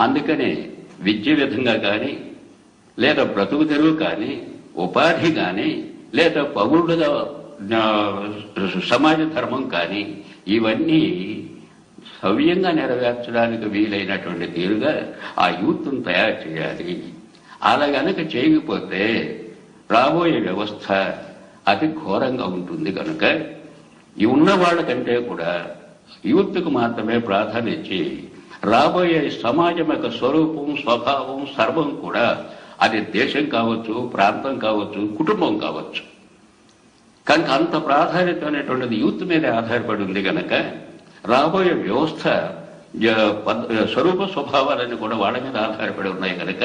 అందుకనే విద్య విధంగా కానీ లేదా బ్రతుకు తెరువు కానీ ఉపాధి కానీ లేదా పౌరుడుగా సమాజ ధర్మం కానీ ఇవన్నీ సవ్యంగా నెరవేర్చడానికి వీలైనటువంటి తీరుగా ఆ యూత్ను తయారు చేయాలి. అలా గనక చేయకపోతే రాబోయే వ్యవస్థ అతి ఘోరంగా ఉంటుంది కనుక ఈ ఉన్న వాళ్ళకంటే కూడా యూత్కు మాత్రమే ప్రాధాన్యత రాబోయే సమాజం యొక్క స్వరూపం స్వభావం సర్వం కూడా అది దేశం కావచ్చు ప్రాంతం కావచ్చు కుటుంబం కావచ్చు. కనుక అంత ప్రాధాన్యత అనేటువంటిది యూత్ మీద ఆధారపడి ఉంది కనుక రాబోయే వ్యవస్థ జ- పద్- స్వరూప స్వభావాలన్నీ కూడా వాళ్ళ మీద ఆధారపడి ఉన్నాయి కనుక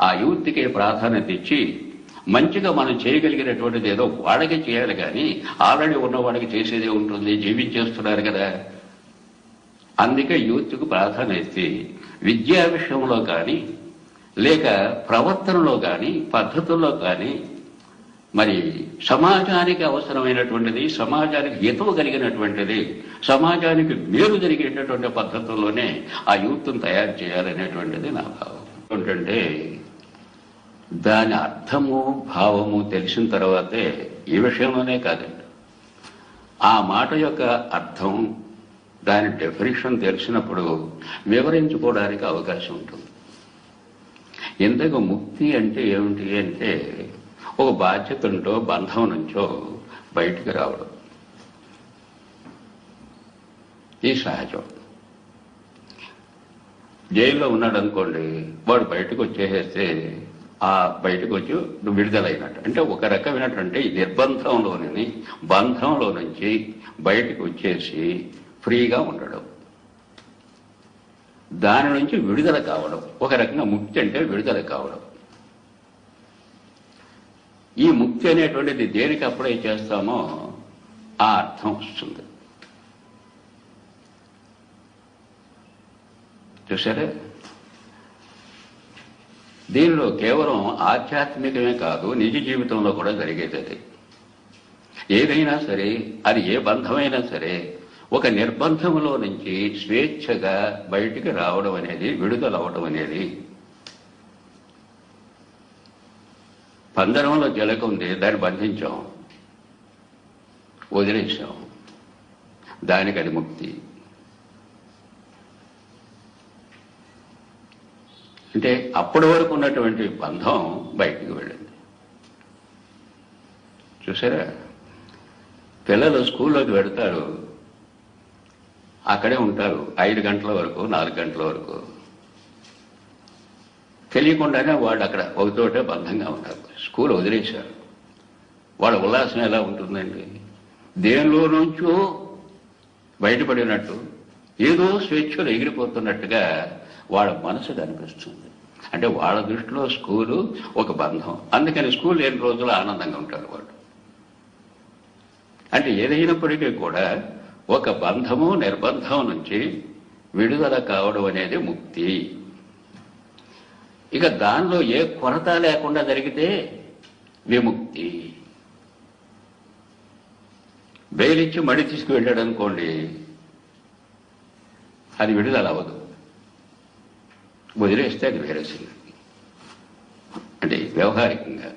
ఆ యూత్కి ప్రాధాన్యత ఇచ్చి మంచిగా మనం చేయగలిగినటువంటిది ఏదో వాళ్ళకి చేయాలి కానీ ఆల్రెడీ ఉన్న చేసేదే ఉంటుంది జీవించేస్తున్నారు కదా. అందుకే యూత్కు ప్రాధాన్యత ఇస్తే విద్యా విషయంలో కానీ లేక ప్రవర్తనలో కానీ పద్ధతుల్లో కానీ మరి సమాజానికి అవసరమైనటువంటిది సమాజానికి హితవు కలిగినటువంటిది సమాజానికి మేలు జరిగేటటువంటి పద్ధతుల్లోనే ఆ యూత్ను తయారు చేయాలనేటువంటిది నా భావం. ఏంటంటే దాని అర్థము భావము తెలిసిన తర్వాతే ఈ విషయంలోనే కాదండి. ఆ మాట యొక్క అర్థం దాని డెఫినేషన్ తెలిసినప్పుడు వివరించుకోవడానికి అవకాశం ఉంటుంది. ఇంతకు ముక్తి అంటే ఏమిటి అంటే ఒక బాధ్యత నుంచో బంధం నుంచో బయటికి రావడం. ఈ సహజం. జైల్లో ఉన్నాడు అనుకోండి వాడు బయటకు వచ్చేసేస్తే ఆ బయటకు వచ్చి విడుదలైనట్టు. అంటే ఒక రకమైనటువంటి నిర్బంధంలోని బంధంలో నుంచి బయటకు వచ్చేసి ఫ్రీగా ఉండడం. దాని నుంచి విడుదల కావడం. ఒక రకంగా ముక్తి అంటే విడుదల కావడం. ఈ ముక్తి అనేటువంటిది దేనికి అప్లై చేస్తామో ఆ అర్థం వస్తుంది. చూసారా దీనిలో కేవలం ఆధ్యాత్మికమే కాదు నిజ జీవితంలో కూడా జరిగేది అది. ఏదైనా సరే అది ఏ బంధమైనా సరే ఒక నిర్బంధంలో నుంచి స్వేచ్ఛగా బయటికి రావడం అనేది విడుదల అవడం అనేది. పందరంలో జలక ఉంది దాన్ని బంధించాం. వదిలేసాం. దానికి అది ముక్తి. అంటే అప్పటి వరకు ఉన్నటువంటి బంధం బయటికి వెళ్ళింది. చూసారా? పిల్లలు స్కూల్లోకి పెడతారు అక్కడే ఉంటారు. ఐదు గంటల వరకు నాలుగు గంటల వరకు. తెలియకుండానే వాడు అక్కడ ఒకతోటే బంధంగా ఉంటారు స్కూల్ వదిలేశారు. వాళ్ళ ఉల్లాసం ఎలా ఉంటుందండి? దేనిలో నుంచో బయటపడినట్టు ఏదో స్వేచ్ఛలో ఎగిరిపోతున్నట్టుగా వాళ్ళ మనసు కనిపిస్తుంది. అంటే వాళ్ళ దృష్టిలో స్కూలు ఒక బంధం. అందుకని స్కూల్ లేని రోజులు ఆనందంగా ఉంటారు వాళ్ళు. అంటే ఏదైనప్పటికీ కూడా ఒక బంధము నిర్బంధం నుంచి విడుదల కావడం అనేది ముక్తి. ఇక దానిలో ఏ కొరత లేకుండా జరిగితే విముక్తి. బెయిలిచ్చి మడి తీసుకువెళ్ళాడు అనుకోండి అది విడుదల అవ్వదు. వదిలేస్తే అది వేరే సంగతి అంటే వ్యవహారికంగా.